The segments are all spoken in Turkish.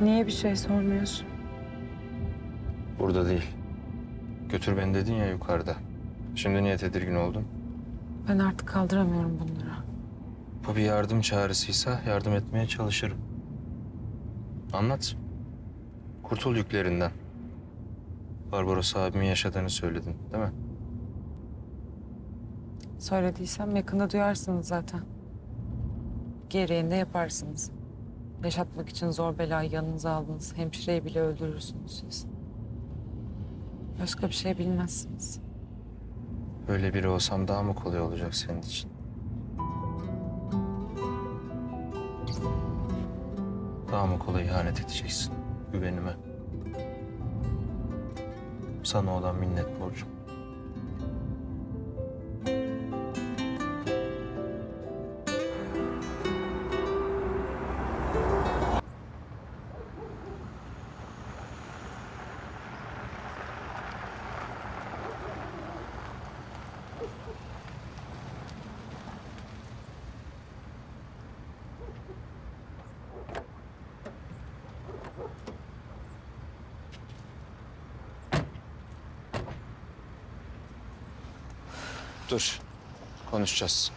Niye bir şey sormuyorsun? Burada değil. Götür beni dedin ya yukarıda. Şimdi niye tedirgin oldun? Ben artık kaldıramıyorum bunları. Bu bir yardım çağrısıysa yardım etmeye çalışırım. Anlat. Kurtul yüklerinden. Barbaros abimin yaşadığını söyledin değil mi? Söylediysem yakında duyarsınız zaten. Gereğini de yaparsınız. Yaşatmak için zor belayı yanınıza aldınız. Hemşireyi bile öldürürsünüz siz. Başka bir şey bilmezsiniz. Öyle biri olsam daha mı kolay olacak senin için? Daha mı kolay ihanet edeceksin güvenime? Sana olan minnet borcum. Dur. Konuşacağız.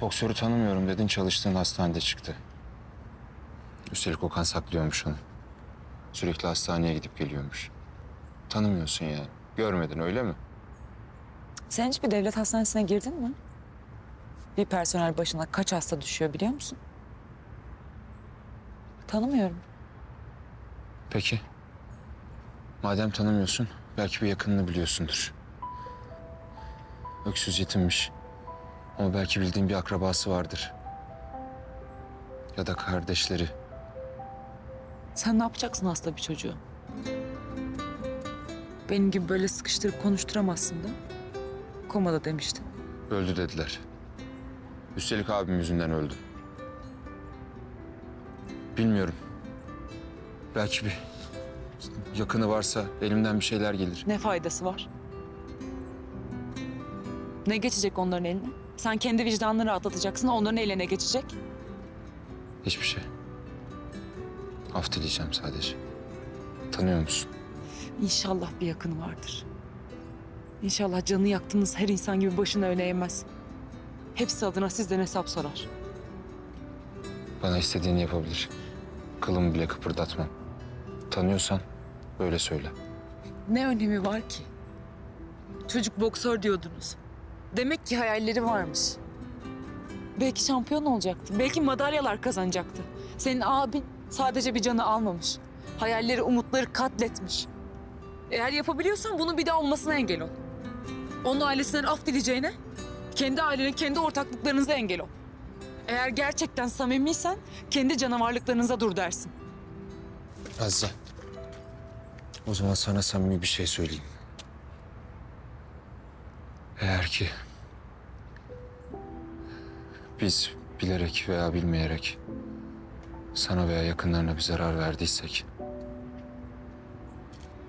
Boksörü tanımıyorum dedin çalıştığın hastanede çıktı. Üstelik Okan saklıyormuş onu. Sürekli hastaneye gidip geliyormuş. Tanımıyorsun yani. Görmedin öyle mi? Sen hiç bir devlet hastanesine girdin mi? Bir personel başına kaç hasta düşüyor biliyor musun? Tanımıyorum. Peki. Madem tanımıyorsun, belki bir yakınını biliyorsundur. Öksüz yetimmiş. Ama belki bildiğin bir akrabası vardır. Ya da kardeşleri. Sen ne yapacaksın hasta bir çocuğu? Benim gibi böyle sıkıştırıp konuşturamazsın da. Komada demiştin. Öldü dediler. Üstelik abim yüzünden öldü. Bilmiyorum. Belki bir yakını varsa elimden bir şeyler gelir. Ne faydası var? Ne geçecek onların eline? Sen kendi vicdanını rahatlatacaksın, onların eline geçecek. Hiçbir şey. Af dileyeceğim sadece. Tanıyor musun? İnşallah bir yakını vardır. İnşallah canını yaktığınız her insan gibi başını öne eğmez. Hepsi adına sizden hesap sorar. Bana istediğini yapabilir. Kılımı bile kıpırdatmam. Tanıyorsan böyle söyle. Ne önemi var ki? Çocuk boksör diyordunuz. Demek ki hayalleri varmış. Belki şampiyon olacaktı. Belki madalyalar kazanacaktı. Senin abin sadece bir canı almamış. Hayalleri, umutları katletmiş. Eğer yapabiliyorsan bunu bir daha olmasına engel ol. Onun ailesinden af dileyeceğine kendi ailenin, kendi ortaklıklarınıza engel ol. Eğer gerçekten samimiysen kendi canavarlıklarınıza dur dersin. Azze. O zaman sana samimi bir şey söyleyeyim. Eğer ki biz bilerek veya bilmeyerek sana veya yakınlarına bir zarar verdiysek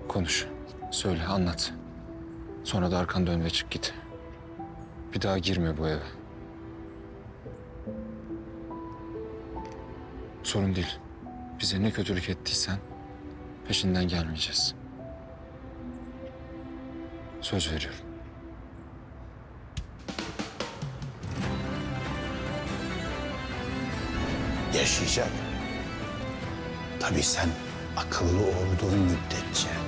konuş, söyle, anlat. Sonra da arkan dön ve çık git. Bir daha girme bu eve. Sorun değil. Bize ne kötülük ettiysen peşinden gelmeyeceğiz. Söz veriyorum. yaşayacak. Tabii sen akıllı olduğun müddetçe.